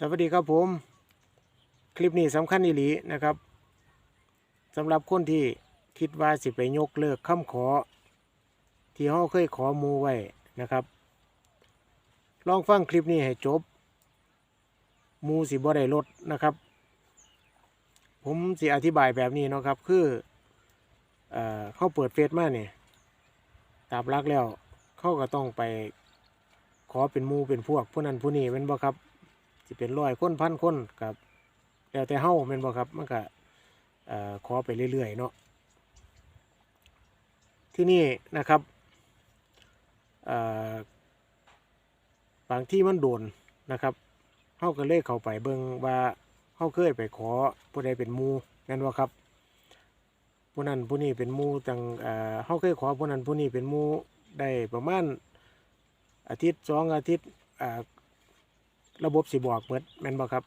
สวัสดีครับผม คลิปนี้สำคัญอีหลีนะครับสำหรับคนที่คิดว่าสิไปยกเลิกคำขอ ที่เขาเคยขอมูไว้นะครับ ลองฟังคลิปนี้ให้จบ มูสิบ่ได้ลดนะครับ ผมสิอธิบายแบบนี้นะครับ คือเออเขาเปิดเฟซมาเนี่ยตามรักแล้ว เขาก็ต้องไปขอเป็นมูเป็นพวกผู้นั้นผู้นี้เป็นบ่ครับ สิเป็นร้อยคนพันคนกับแล้วแต่เฮาแม่นบ่ครับมันก็ขอไปเรื่อยๆเนาะที่นี่นะครับบางที่มันโดนนะครับเฮาก็เลยเข้าไปเบิ่งว่าเฮาเคยไปขอผู้ใดเป็นมู่แม่นบ่ครับผู้นั้นผู้นี้เป็นมูจังเอ่อเฮาเคยขอผู้นั้นผู้นี้เป็นมูได้ประมาณอาทิตย์สองอาทิตย์อ่า ระบบสิบอกเบิดแม่นบ่ครับ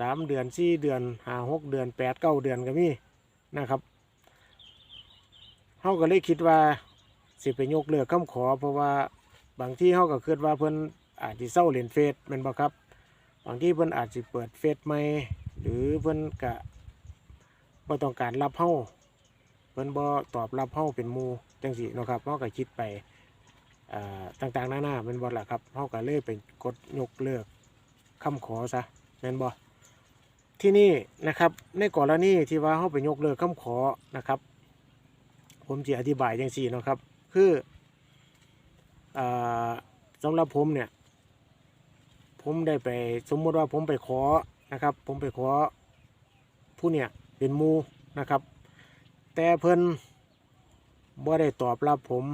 สามเดือนสี่เดือนห้าหกเดือนแปดเก้าเดือนก็มีนะครับเฮาก็เลยคิดว่าสิไปยกเลิกคำขอ เพราะว่าบางที่เฮาก็คิดว่าเพิ่นอาจสิเศร้าเล่นเฟซแม่นบ่ครับ บางที่เพิ่นอาจสิเปิดเฟซใหม่หรือเพิ่นก็บ่ต้องการรับเฮาเพิ่นบ่ตอบรับเฮาเป็นหมู่จังซี่เนาะครับเฮาก็คิดไป ต่างๆหน้าๆเป็นบอลแหละครับเขาก็เลยไปกดยกเลิกคำขอซะแม่นบอที่นี่นะครับในกรณีที่ว่าเขาไปยกเลิกคำขอนะครับ ผมจะอธิบายอย่างสี่เนาะครับ คืออ่าสำหรับผมเนี่ย ผมได้ไปสมมติว่าผมไปขอนะครับ ผมไปขอผู้เนี่ยเป็นมูนะครับ แต่เพิ่นบ่ได้ตอบรับผม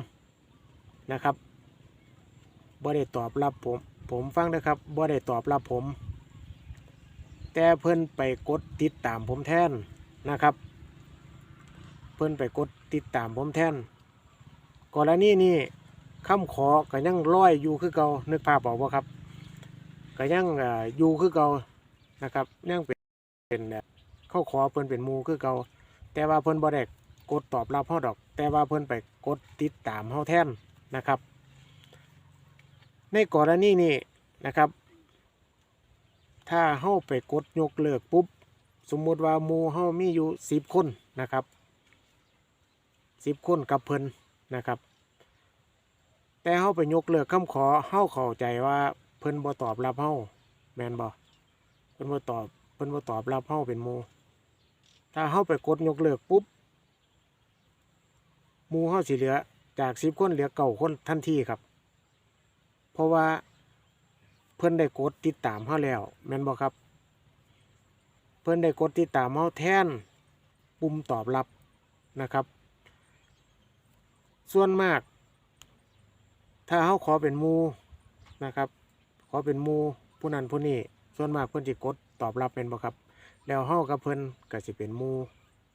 นะครับบ่ได้ตอบรับผมผมฟังนะครับบ่ได้ตอบรับผม แต่เพิ่อนไปกดติดตามผมแทนนะครับ เพิ่อนไปกดติดตามผมแทนกรณีนี้คำขอก็ยังร้อยอยู่คือเก่านึกภาพออกบ่ครับก็ยังเอ่ออยู่คือเก่านะครับยังเป็นเป็นเข้าขอเพิ่นเป็นมูคือเก่าแต่ว่าเพิ่นบ่ได้กดตอบรับเฮาดอก แต่ว่าเพิ่นไปกดติดตามเฮาแทน นะครับ ในกรณีนี้นะครับ ถ้าเฮาไปกดยกเลิกปุ๊บ สมมุติว่ามูเฮามีอยู่สิบคนนะครับสิบคนกับเพิ่นนะครับ แต่เฮาไปยกเลิกคำขอเฮาเข้าใจว่าเพิ่นบ่ตอบรับเฮาแมนบ่เพิ่นบ่ตอบเพิ่นบ่ตอบรับเฮาเป็นมูถ้าเฮาไปกดยกเลิกปุ๊บมูเฮาสิเหลือ จากสิบคนเหลือเก้าคนทันทีครับ เพราะว่าเพิ่อนได้กดติดตามเฮาแล้วแม่นบ่ครับ เพิ่อนได้กดติดตามเฮาแทนปุ่มตอบรับนะครับ ส่วนมาก ถ้าเฮาขอเป็นมูนะครับ ขอเป็นมูผู้นั้นผู้นี้ส่วนมากเพิ่อนสิกดตอบรับเป็นบ่ครับ แล้วเฮากับเพิ่อนก็สิเป็นมู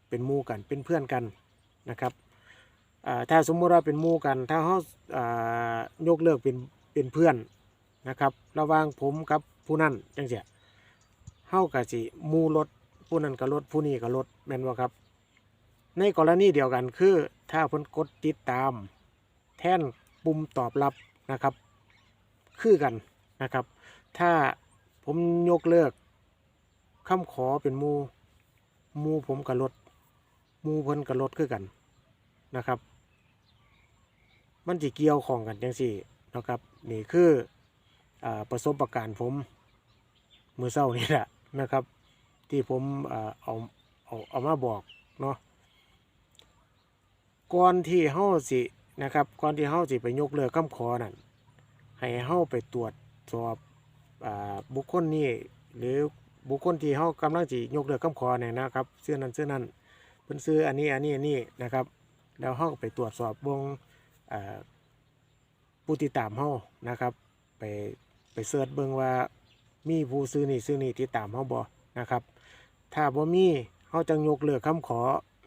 เป็นมูกันเป็นเพื่อนกันนะครับ ถ้าสมมุติว่าเป็นมู่กัน ถ้าเฮายกเลิกเป็นเป็นเพื่อนนะครับระว่างผมกับผู้นั้นจังซี่เฮาก็สิมู่ลดผู้นั้นก็ลดผู้นี้ก็ลดแม่นบ่ครับ ในกรณีเดียวกันคือ ถ้าเพิ่นกดติดตาม แท่นปุ่มตอบรับนะครับ คือกันนะครับ ถ้าผมยกเลิกคำขอเป็นมูมูผมกับลดมูเพิ่นกับลดคือกัน นะครับ มันจะเกี่ยวของกันจังสี่นะครับนี่คืออประสบการณ์ผมมือเศร้านี่แหละนะครับ ที่ผมอาเอาเอาเอามาบอกเนาะก่อนที่เฮาสินะครับก่อนที่เฮาสิไปยกเลิกคำขอนั่นให้เฮาไปตรวจสอบอบุคคลนี้หรือบุคคลที่เฮากำลังสิยกเลิกคำขอเนี่ยนะครับเสื้อนั้นเสื้อนั้นเพิ่นซื้ออันนี้อันนี้อันนี้นะครับ แล้วเฮาก็ไปตรวจสอบวงผู้ติดตามเฮานะครับ ไปไปเสิร์ชเบิ่งว่ามีผู้ซื้อนี่ซื้อนี่ติดตามเฮาบ่นะครับ ถ้าบ่มีเฮาจังยกเลิกคำขอ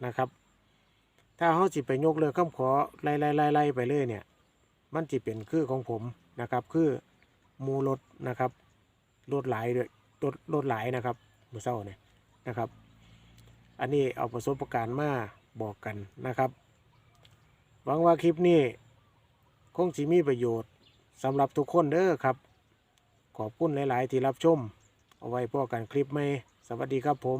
นะครับ ถ้าเขาสิไปยกเลิกคำขอไล่ไล่ไล่ไล่ไปเลยเนี่ย มันจะเป็นคือของผมนะครับ คือมูรถนะครับรถหลายด้วยรถรถหลายนะครับมือเศร้าเนี่ยนะครับ อันนี้เอาประสบการณ์มาบอกกันนะครับ หวังว่าคลิปนี้ คงสิมีประโยชน์สำหรับทุกคนเด้อครับ ขอบคุณหลาย ๆ ที่รับชม เอาไว้พอกันคลิปไหมสวัสดีครับผม